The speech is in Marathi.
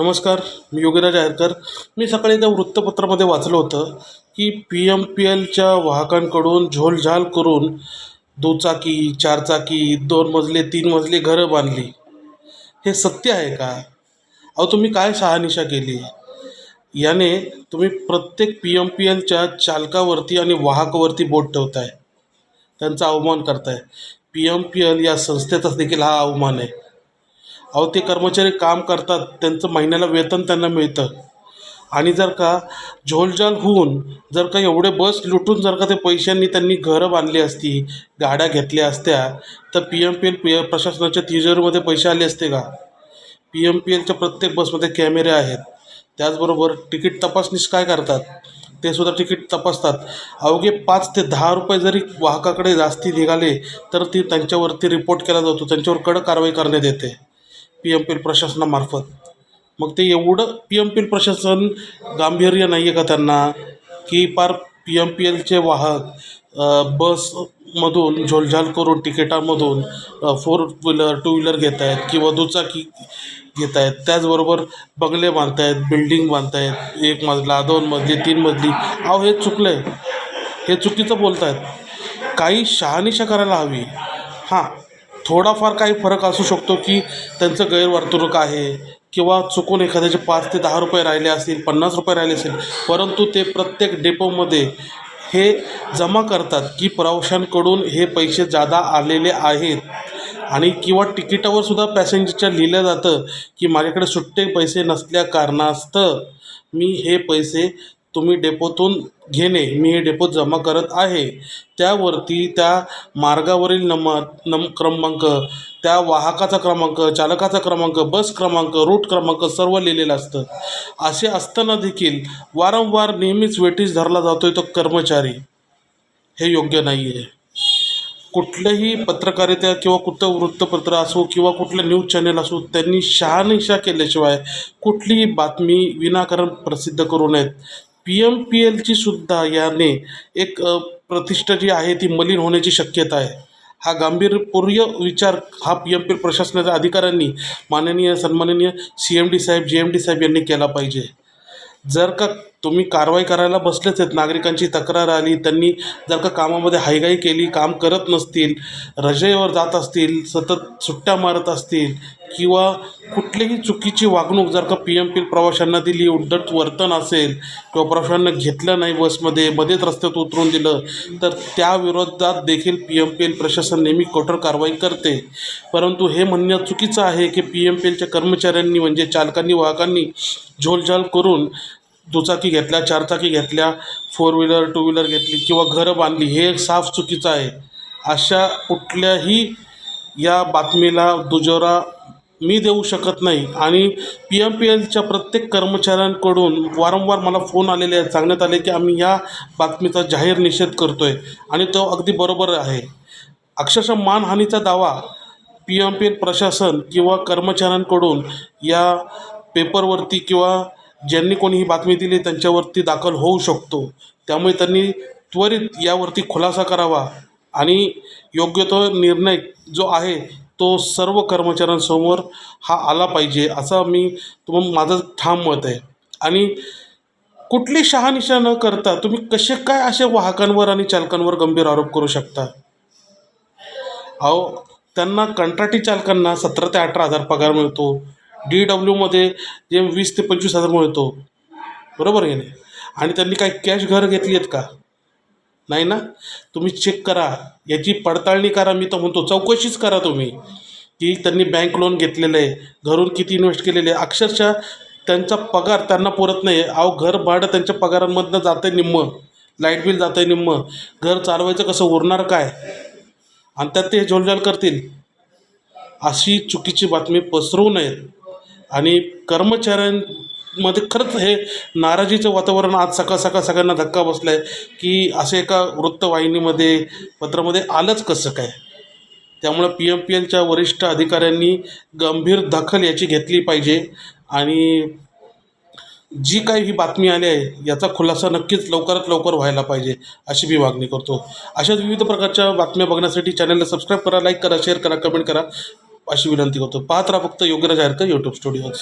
नमस्कार मी योगीराज आहेरकर. मी सकाळी त्या वृत्तपत्रामध्ये वाचलं होतं की पी एम पी एलच्या वाहकांकडून झोलझाल करून दुचाकी चारचाकी दोन मजले तीन मजली घरं बांधली. हे सत्य आहे का? अहो तुम्ही काय शहानिशा केली? याने तुम्ही प्रत्येक पी एम पी एलच्या चालकावरती आणि वाहकावरती बोट ठेवताय. त्यांचा अवमान करताय. पी एम पी एल या संस्थेचाच देखील हा अवमान आहे. अहो ते कर्मचारी काम करतात त्यांचं महिन्याला वेतन त्यांना मिळतं. आणि जर का झोलझाल होऊन जर का एवढे बस लुटून जर का ते पैशांनी त्यांनी घरं बांधली असती गाड्या घेतल्या असत्या तर P M P L P प्रशासनाच्या तिजोरीमध्ये पैसे आले असते का? पी एम पी एलच्या प्रत्येक बसमध्ये कॅमेरे आहेत. त्याचबरोबर तिकीट तपासणीस काय करतात? ते सुद्धा तिकीट तपासतात. अवघे पाच ते दहा रुपये जरी वाहकाकडे जास्ती निघाले तर ती त्यांच्यावरती रिपोर्ट केला जातो. त्यांच्यावर कडक कारवाई करण्यात येते. पी एम पी एल प्रशासनामार्फत. मग ते एवढं पी एम पी एल प्रशासन गांभीर्य नाही आहे का त्यांना? की पार पी एम पी एलचे वाहक बसमधून झोलझाल करून तिकिटामधून फोर व्हीलर टू व्हीलर घेत आहेत किंवा दुचाकी घेत आहेत त्याचबरोबर बंगले बांधत आहेत बिल्डिंग बांधत आहेत एक मजला दोन मजली तीन मजली अहो हे चुकलं आहे हे चुकीचं बोलत आहेत काही शहानिशा करायला हवी. हां थोडाफार काही फरक असू शकतो की त्यांचं गैरवर्तणूक आहे किंवा चुकून एखाद्याचे पाच ते दहा रुपये राहिले असतील पन्नास रुपये राहिले असतील परंतु ते प्रत्येक डेपोमध्ये हे जमा करतात की प्रवाशांकडून हे पैसे जादा आलेले आहेत. आणि किंवा तिकिटावर सुद्धा पॅसेंजरच्या लिहिलं जातं की माझ्याकडे सुट्टे पैसे नसल्या कारणास्तव मी हे पैसे तुम्ही डेपोतून घेणे मी हे डेपोत जमा करत आहे. त्यावरती त्या मार्गावरील नंबर नम क्रमांक त्या वाहकाचा क्रमांक चालकाचा क्रमांक बस क्रमांक रूट क्रमांक सर्व लिहिलेलं असतं. असे असताना देखील वारंवार नेहमीच वेटीस धरला जातो आहे तो कर्मचारी. हे योग्य नाही आहे कुठल्याही पत्रकारिता किंवा कुठलं वृत्तपत्र असो किंवा कुठलं न्यूज चॅनल असो त्यांनी शहानिशा केल्याशिवाय कुठलीही बातमी विनाकारण प्रसिद्ध करू नयेत. पी एम पी एलची सुद्धा याने एक प्रतिष्ठा जी आहे ती मलिन होण्याची शक्यता आहे. हा गांभीर्यपूर्य विचार हा पी एम पी एल प्रशासनाच्या अधिकाऱ्यांनी माननीय सन्माननीय सी एम डी साहेब जी एम डी साहेब यांनी केला पाहिजे. जर का तुम्ही कारवाई करायला बसलेच आहेत. नागरिकांची तक्रार आली त्यांनी जर का कामामध्ये हायगाई केली काम करत नसतील रजेवर जात असतील सतत सुट्ट्या मारत असतील किंवा कुठलीही चुकीची वागणूक जर का पी एम पी प्रवाशांना दिली उद्धट वर्तन असेल किंवा प्रवाशांना घेतलं नाही बसमध्ये मध्येच रस्त्यात उतरून दिलं तर त्या विरोधात देखील पी एम पी एल प्रशासन नेहमी कठोर कारवाई करते. परंतु हे म्हणणं चुकीचं आहे की पी एम पी एलच्या कर्मचाऱ्यांनी म्हणजे चालकांनी वाहकांनी झोलझाल करून दुचाकी घेतल्या चारचाकी घेतल्या फोर व्हीलर टू व्हीलर घेतली किंवा घरं बांधली हे साफ चुकीचं आहे. अशा कुठल्याही या बातमीला दुजोरा मी देऊ शकत नाही. आणि पी एम पी एलच्या प्रत्येक कर्मचाऱ्यांकडून वारंवार मला फोन आलेले आहेत सांगण्यात आले की आम्ही या बातमीचा जाहीर निषेध करतो आहे आणि तो अगदी बरोबर आहे. अक्षरशः मानहानीचा दावा पी एम पी एल प्रशासन किंवा कर्मचाऱ्यांकडून या पेपरवरती किंवा ज्यांनी कोणी ही बातमी दिली त्यांच्यावरती दाखल होऊ शकतो. त्यामुळे त्यांनी त्वरित यावरती खुलासा करावा आणि योग्य तो निर्णय जो आहे तो सर्व कर्मचाऱ्यांसमोर हा आला पाहिजे असं मी तुम माझं ठाम मत आहे. आणि कुठली शहानिशा न करता तुम्ही कसे काय असे वाहकांवर आणि चालकांवर गंभीर आरोप करू शकता? अहो त्यांना कंत्राटी चालकांना सतरा ते अठरा हजार पगार मिळतो. डी डब्ल्यूमध्ये जे वीस ते पंचवीस हजार मिळतो. बरोबर आहे ना आणि त्यांनी काही कॅश घर घेतली आहेत का? नाही ना? तुम्ही चेक करा. याची पडताळणी करा. मी तर म्हणतो चौकशीच करा तुम्ही. की त्यांनी बँक लोन घेतलेलं आहे. घरून किती इन्व्हेस्ट केलेले आहे? अक्षरशः त्यांचा पगार त्यांना पुरत नाही. अहो घर भाडं त्यांच्या पगारांमधनं जातं आहे निम्मं. लाइट बिल जातं आहे निम्मं. घर चालवायचं कसं उरणार काय? आणि त्यात ते झोलझाल करतील. अशी चुकीची बातमी पसरवू नयेत. आणि कर्मचाऱ्यांमध्ये खरंच हे नाराजीचं वातावरण आज सकाळ सकाळ सगळ्यांना धक्का बसला आहे की असे एका वृत्तवाहिनीमध्ये पत्रामध्ये आलंच कसं काय? त्यामुळं पी एम पी एलच्या वरिष्ठ अधिकाऱ्यांनी गंभीर दखल याची घेतली पाहिजे आणि जी काही ही बातमी आली आहे याचा खुलासा नक्कीच लवकरात लवकर व्हायला पाहिजे अशी मी मागणी करतो. अशाच विविध प्रकारच्या बातम्या बघण्यासाठी चॅनलला सबस्क्राईब करा लाईक करा शेअर करा कमेंट करा. अशी विनंती करतो. पाहत राहा फक्त योगीराज आहेरकर यूट्यूब स्टुडिओज